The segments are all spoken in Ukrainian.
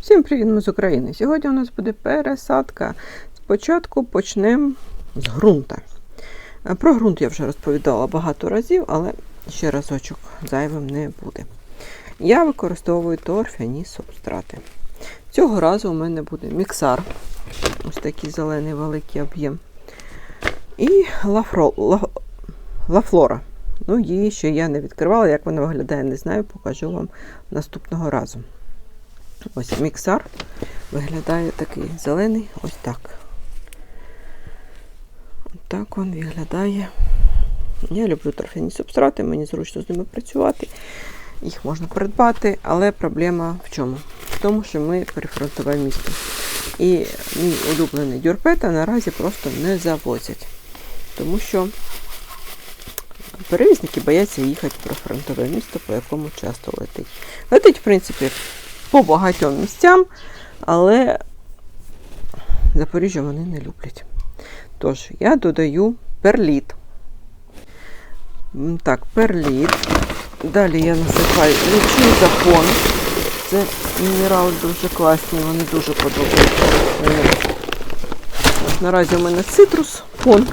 Всім привіт, ми з України. Сьогодні у нас буде пересадка. Спочатку почнемо з ґрунта. Е, Про ґрунт я вже розповідала багато разів, але ще разочок зайвим не буде. Я використовую торфяні субстрати. Цього разу у мене буде міксар, ось такий зелений великий об'єм. І лафро, ла, лафлора. Ну, її ще я не відкривала, як вона виглядає, не знаю, покажу вам наступного разу. Ось міксар виглядає такий зелений, ось так. Ось так він виглядає. Я люблю торфяні субстрати, мені зручно з ними працювати. Їх можна придбати, але проблема в чому? В тому, що ми прифронтове місто. І мій улюблений дюрпета наразі просто не завозять. Тому що перевізники бояться їхати в прифронтове місто, по якому часто летить. Летить, в принципі, по багатьом місцям, але Запоріжжя вони не люблять. Тож, я додаю перліт. Так, перліт. Далі я насипаю лічий запон. Це мінерали дуже класні, вони дуже подобаються. Наразі у мене цитрус пон,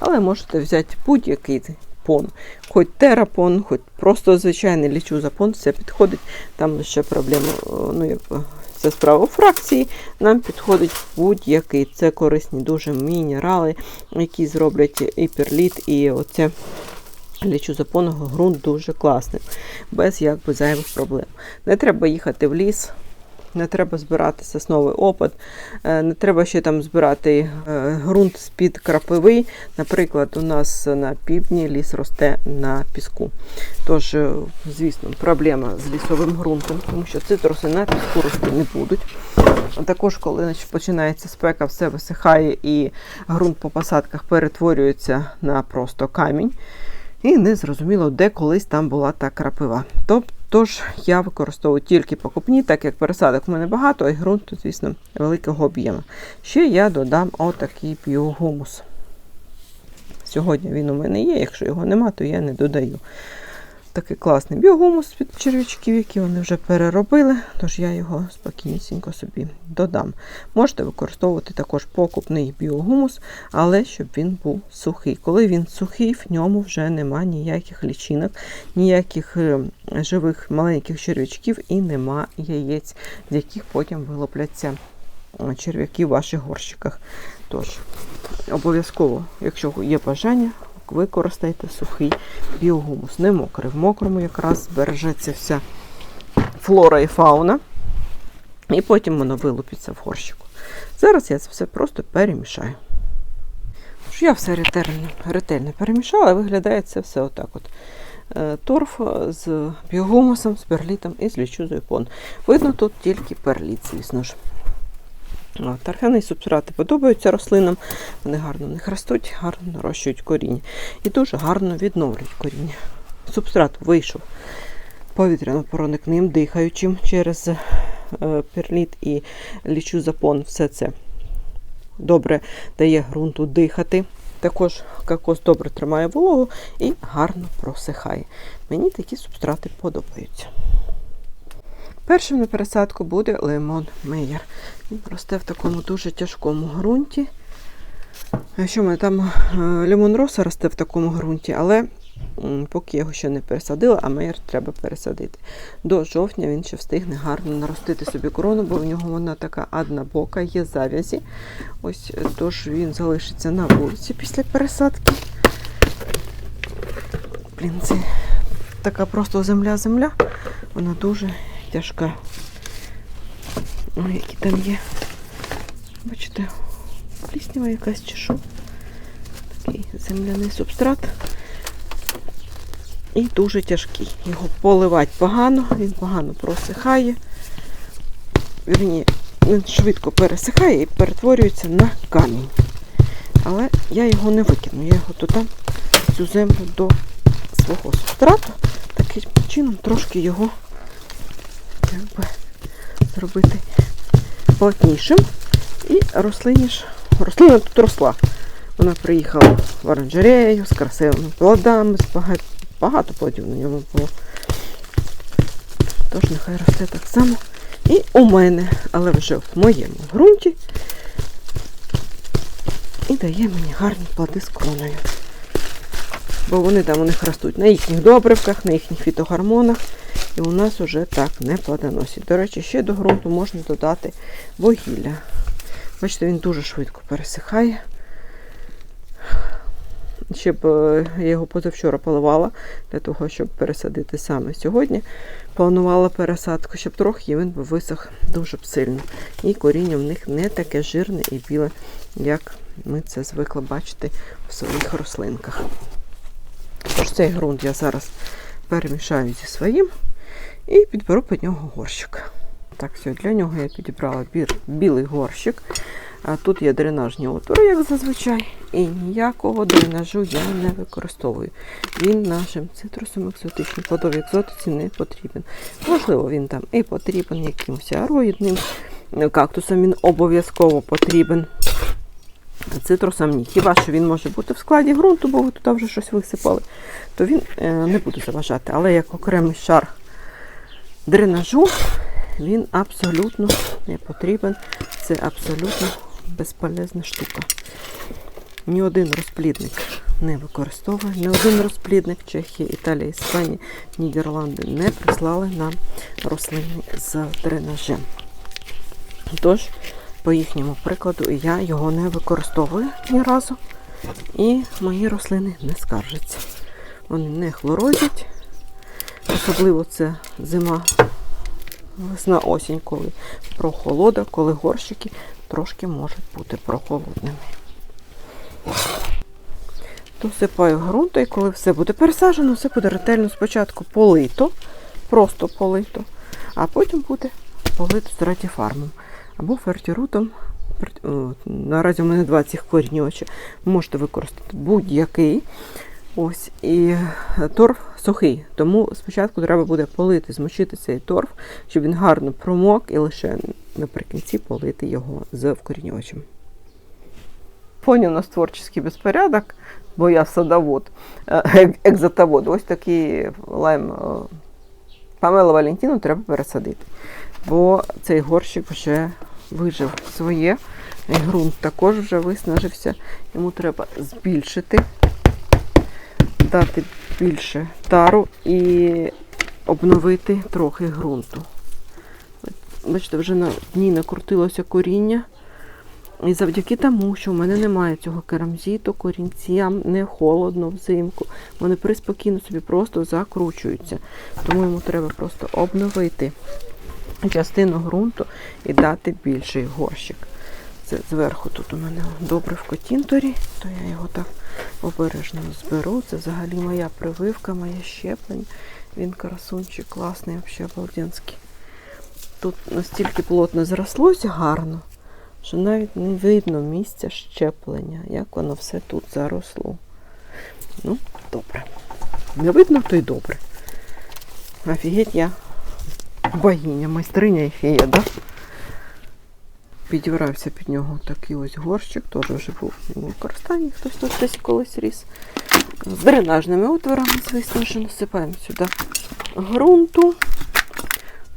але можете взяти будь-який пон. Хоч терапон, хоч просто звичайний лічузапон, все підходить. Там лише проблема, ну це справа фракції. Нам підходить будь-який. Це корисні дуже мінерали, які зроблять і перліт, і оце лічузапонного ґрунт дуже класний, без якби зайвих проблем. Не треба їхати в ліс. Не треба збирати сосновий опад, е, не треба ще там збирати е, ґрунт з-під крапиви. Наприклад, у нас на півдні ліс росте на піску. Тож, е, звісно, проблема з лісовим ґрунтом, тому що цитруси на піску рости не будуть. А Також, коли починається спека, все висихає і ґрунт по посадках перетворюється на просто камінь. І не зрозуміло, де колись там була та крапива. Тобто Тож я використовую тільки покупні, так як пересадок у мене багато, а й ґрунт, звісно, великого об'єму. Ще я додам отакий піогумус. Сьогодні він у мене є, якщо його нема, то я не додаю. Такий класний біогумус від черв'ячків, які вони вже переробили, тож я його спокійнісінько собі додам. Можете використовувати також покупний біогумус, але щоб він був сухий. Коли він сухий, в ньому вже нема ніяких лічинок, ніяких е, живих маленьких черв'ячків і нема яєць, з яких потім вилупляться е, черв'яки в ваших горщиках. Тож, обов'язково, якщо є бажання, використайте сухий біогумус. Не мокрий. В мокрому якраз збережеться вся флора і фауна, і потім воно вилупиться в горщику. Зараз я це все просто перемішаю. Я все ретельно, ретельно перемішала, виглядає це все отак. от. Е, Торф з біогумусом, з перлітом і з лічузою пон. Видно тут тільки перліт, звісно ж. О, субстрати подобаються рослинам, вони гарно в них ростуть, гарно нарощують коріння і дуже гарно відновлюють коріння. Субстрат вийшов повітряно-проникним, дихаючим через е, перліт і лічузапон. Все це добре дає ґрунту дихати. Також кокос добре тримає вологу і гарно просихає. Мені такі субстрати подобаються. Першим на пересадку буде лимон мейер. Він росте в такому дуже тяжкому ґрунті. Що ми там е, лимон роса росте в такому ґрунті, але поки його ще не пересадила, а мейер треба пересадити. До жовтня він ще встигне гарно наростити собі корону, бо в нього вона така однобока, є зав'язі. Ось е, тож він залишиться на вулиці після пересадки. Блін, це така просто земля-земля. Вона дуже тяжка. Ой, які там є. Бачите, пліснява якась що. Такий земляний субстрат. І дуже тяжкий. Його поливати погано, він погано просихає. Вірні, він швидко пересихає і перетворюється на камінь. Але я його не викину. Я його додам цю землю до свого субстрату. Таким чином трошки його якби, зробити плотнішим. І рослині ж, рослина тут росла. Вона приїхала в оранжерею з красивими плодами, з багато, багато плодів на ньому було. Тож нехай росте так само І у мене, але вже в моєму ґрунті. І дає мені гарні плоди з кроною. Бо вони там у них ростуть на їхніх добривках, на їхніх фітогормонах. І у нас вже так не плодоносить. До речі, ще до ґрунту можна додати вугілля. Бачите, він дуже швидко пересихає. Ще б я його позавчора поливала для того, щоб пересадити саме сьогодні. Планувала пересадку, щоб трохи він висох дуже б сильно. І коріння в них не таке жирне і біле, як ми це звикли бачити в своїх рослинках. Тож цей ґрунт я зараз перемішаю зі своїм і підберу під нього горщик. Так, все, для нього я підібрала бір, білий горщик. А тут є дренажні отвори, як зазвичай, і ніякого дренажу я не використовую. Він нашим цитрусом екзотичним плодовій екзотиці не потрібен. Можливо, він там і потрібен якимось ароїдним кактусом, він обов'язково потрібен. Цитрусом ні. Хіба що він може бути в складі ґрунту, бо ви туди вже щось висипали, то він е, не буде заважати. Але як окремий шар дренажу, він абсолютно не потрібен. Це абсолютно безполезна штука. Ні один розплідник не використовує, ні один розплідник Чехія, Італія, Іспанія, Нідерланди не прислали нам рослини з дренажем. Тож, по їхньому прикладу, я його не використовую ні разу. І мої рослини не скаржаться. Вони не хлорозять. Особливо це зима, весна, осінь, коли прохолода, коли горщики трошки можуть бути прохолодними. Досипаю ґрунту, і коли все буде пересаджено, все буде ретельно спочатку полито, просто полито, а потім буде полито з ратіфармом або фертірутом. Наразі у мене два цих корінювача. Можете використати будь-який. Ось, і торф сухий, тому спочатку треба буде полити, змочити цей торф, щоб він гарно промок і лише наприкінці полити його з вкорінювачем. Фоні у нас творчий безпорядок, бо я садовод, е, екзотовод. Ось такий лайм е, Памела Валентіну треба пересадити, бо цей горщик вже вижив своє, ґрунт також вже виснажився. Йому треба збільшити дати більше тару і обновити трохи ґрунту. Бачите, вже на дні накрутилося коріння. І завдяки тому, що в мене немає цього керамзіту, корінцям не холодно взимку. Вони приспокійно собі просто закручуються. Тому йому треба просто обновити частину ґрунту і дати більший горщик. Це зверху тут у мене добре в котінторі, то я його так обережно зберу. Це взагалі моя прививка, моє щеплення. Він красунчик, класний, взагалі обалденський. Тут настільки плотно зрослося гарно, що навіть не видно місця щеплення, як воно все тут заросло. Ну, добре. Не видно, то й добре. Офігеть, я богиня, майстриня і фея, да? Підібрався під нього такий ось горщик, теж вже був у використанні, хтось тут десь колись ріс. З дренажними отворами, звісно, що насипаємо сюди ґрунту.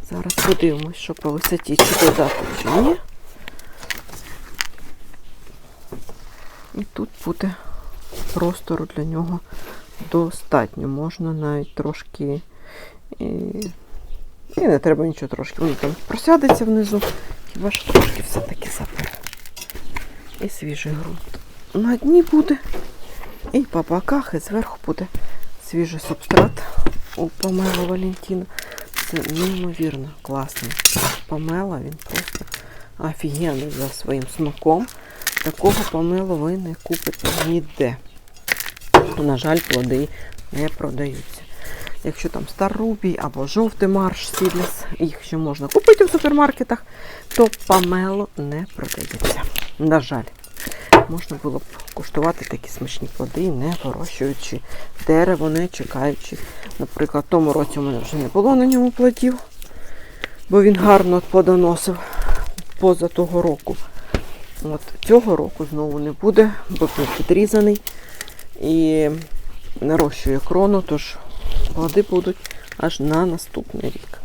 Зараз подивимось, що по висоті чи додати, чи ні. І тут буде простору для нього достатньо. Можна навіть трошки. І, і не треба нічого трошки. Він там просядеться внизу. Хіба що трошки все-таки забере. І свіжий ґрунт. На дні буде. І по боках, і зверху буде свіжий субстрат у Памела Валентіна. Це неймовірно класний. Памела, він просто офігенний за своїм смаком. Такого помилу ви не купите ніде. На жаль, плоди не продаються. Якщо там старубій або жовтий марш сідлес, їх ще можна купити в супермаркетах, то памело не продається. На жаль, можна було б куштувати такі смачні плоди, не вирощуючи дерево, не чекаючи. Наприклад, в тому році у мене вже не було на ньому плодів, бо він гарно плодоносив поза того року. От Цього року знову не буде, бо він підрізаний і нарощує крону, тож плоди будуть аж на наступний рік.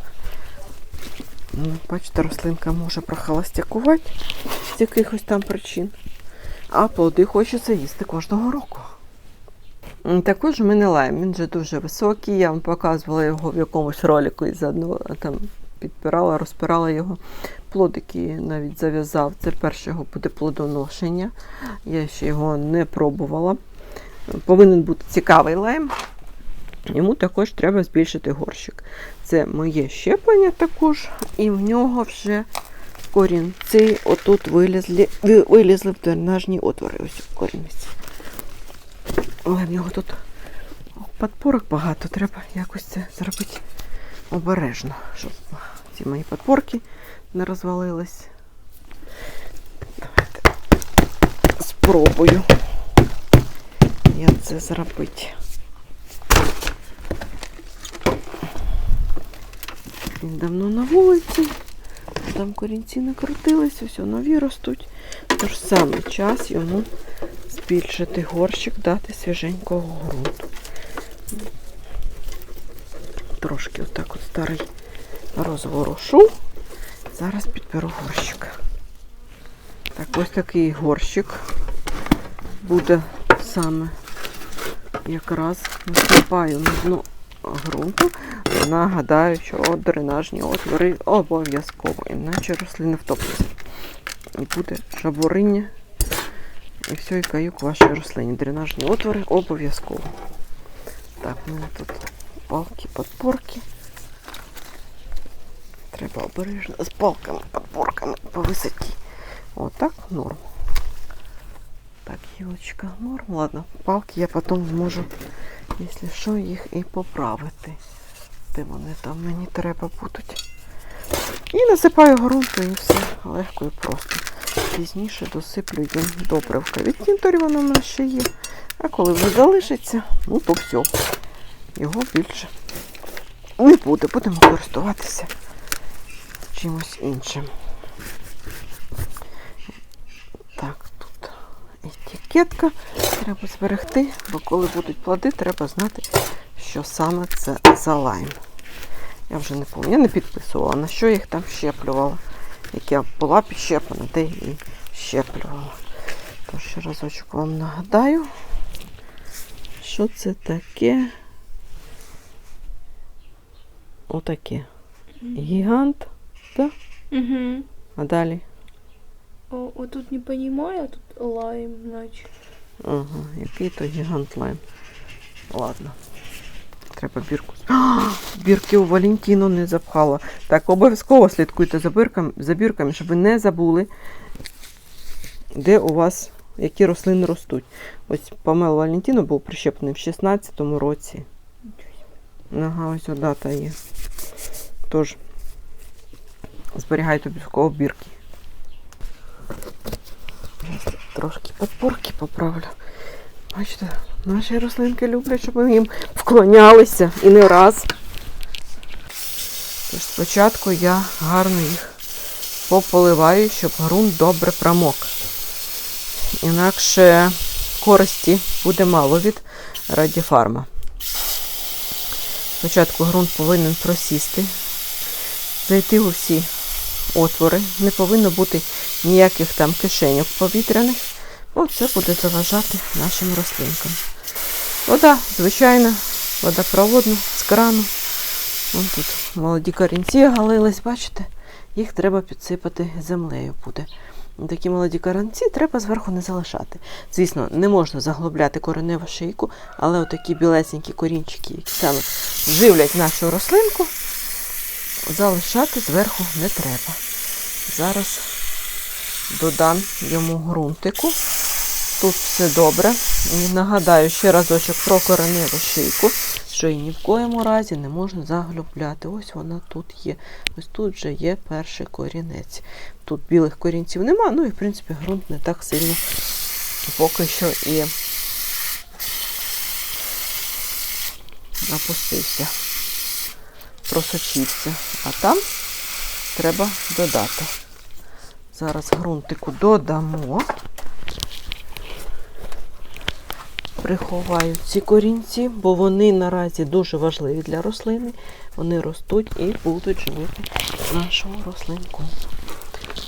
Ну, бачите, рослинка може прохолостякувати з якихось там причин. А плоди хочеться їсти кожного року. Також у мене лайм, він вже дуже високий. Я вам показувала його в якомусь ролику і заодно там підпирала, розпирала його. Плодики навіть зав'язав. Це перше його буде плодоношення. Я ще його не пробувала. Повинен бути цікавий лайм. Йому також треба збільшити горщик. Це моє щеплення також, і в нього вже корінці отут вилізли, вилізли в дренажні отвори. Ось корінець. Але в нього тут подпорок багато, треба якось це зробити обережно, щоб ці мої подпорки не розвалились. Давайте спробую я це зробити. Він давно на вулиці, там корінці не крутились, все нові ростуть. Тож саме час йому збільшити горщик, дати свіженького ґрунту. Трошки отак от старий розворушу. Зараз підберу горщик. Так, ось такий горщик буде саме якраз насипаю на дно ґрунту. Нагадаю, що дренажні отвори обов'язково, іначе рослини втопляться. І буде шабуриння і все, і каюк вашій рослині. Дренажні отвори обов'язково. Так, у мене тут палки, подпорки. Треба обережно з палками, подпорками по висоті. Отак норм. Так, гілочка норм. Ладно, палки я потім зможу, якщо що, їх і поправити. Де вони там мені треба будуть. І насипаю ґрунту і все легко і просто. Пізніше досиплю їм добривка. Від кінторі воно в мене ще є. А коли вже залишиться, ну то все. Його більше не буде. Будемо користуватися чимось іншим. Так, тут етикетка. Треба зберегти, бо коли будуть плоди, треба знати, що саме це за лайм. Я вже не пам'ятаю, я не підписувала, на що я їх там щеплювала. Як я була підщеплена, де і щеплювала. Тож ще разочок вам нагадаю, що це таке. Отаке. Гігант, так? Угу. А далі. О, о, тут не понимаю, а тут лайм, значит. Ага, який то гігант лайм. Ладно. Треба бірку. А, бірки у Валентіну не запхала. Так, обов'язково слідкуйте за бірками, за бірками, щоб ви не забули, де у вас які рослини ростуть. Ось помел Валентіну був прищеплений в 16-му році. Ага, ось дата є. Тож, зберігайте обов'язково бірки. Трошки подпорки поправлю. Бачите, наші рослинки люблять, щоб ми їм вклонялися і не раз. Тож спочатку я гарно їх пополиваю, щоб ґрунт добре промок. Інакше користі буде мало від радіфарма. Спочатку ґрунт повинен просісти, зайти у всі отвори. Не повинно бути ніяких там кишеньок повітряних. Бо це буде заважати нашим рослинкам. Вода, звичайна, водопроводна, з крану. Вон тут молоді корінці галились, бачите? Їх треба підсипати землею буде. Такі молоді корінці треба зверху не залишати. Звісно, не можна заглубляти кореневу шийку, але отакі білесенькі корінчики, які саме живлять нашу рослинку, залишати зверху не треба. Зараз додам йому ґрунтику. Тут все добре. І нагадаю ще разочок про кореневу шийку, що її ні в коєму разі не можна заглубляти. Ось вона тут є. Ось тут вже є перший корінець. Тут білих корінців нема, ну і в принципі ґрунт не так сильно поки що і опустився, просочився. А там треба додати. Зараз ґрунтику додамо. Приховаю ці корінці, бо вони наразі дуже важливі для рослини. Вони ростуть і будуть живити нашу рослинку.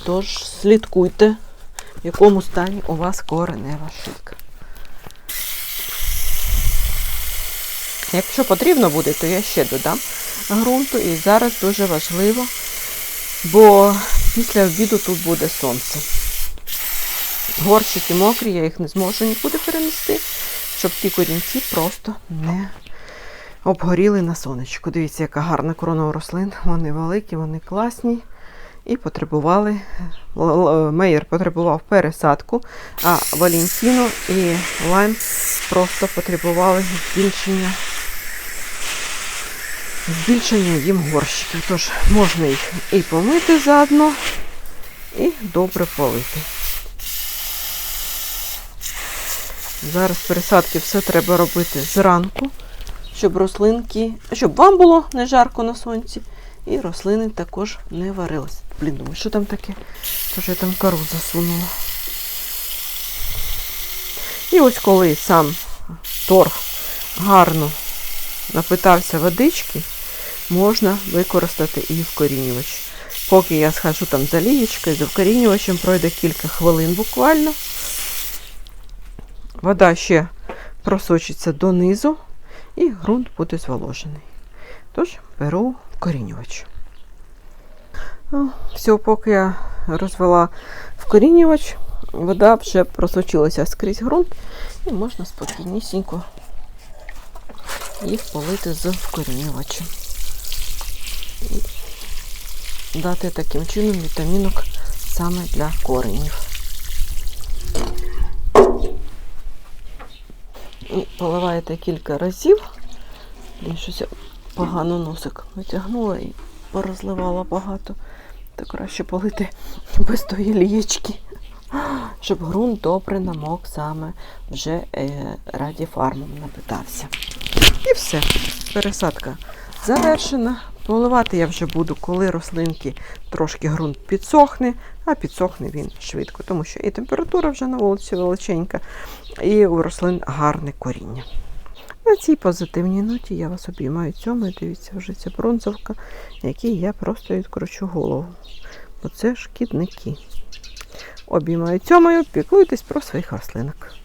Тож слідкуйте, в якому стані у вас коренева шийка. Якщо потрібно буде, то я ще додам ґрунту. І зараз дуже важливо, бо після обіду тут буде сонце. Горщики мокрі, я їх не зможу нікуди перенести, щоб ті корінці просто не обгоріли на сонечку. Дивіться, яка гарна корона у рослин. Вони великі, вони класні і потребували. Мейер потребував пересадку, а Валентіно і Лайм просто потребували збільшення. Збільшення їм горщиків. Тож можна їх і помити заодно, і добре полити. Зараз пересадки все треба робити зранку, щоб рослинки, щоб вам було не жарко на сонці, і рослини також не варились. Блін, думаю, що там таке? Тож я там кору засунула. І ось коли сам торф гарно напитався водички, можна використати і вкорінювач. Поки я схожу там за лієчкою, за вкорінювачем, пройде кілька хвилин буквально. Вода ще просочиться донизу і ґрунт буде зволожений. Тож беру вкорінювач. Ну, Все, поки я розвела вкорінювач, вода вже просочилася скрізь ґрунт і можна спокійнісінько їх полити з вкорінювачем. І дати таким чином вітамінок саме для коренів. І поливаєте кілька разів. І щось погано носик витягнула і порозливала багато. То краще полити без тої лієчки, щоб ґрунт добре намок саме вже е, раді фармом напитався. І все, пересадка завершена. Поливати я вже буду, коли рослинки трошки ґрунт підсохне, а підсохне він швидко, тому що і температура вже на вулиці величенька, і у рослин гарне коріння. На цій позитивній ноті я вас обіймаю цьому. Дивіться, вже ця бронзовка, якій я просто відкручу голову. Бо це шкідники. Обіймаю цьомою, піклуйтесь про своїх рослинок.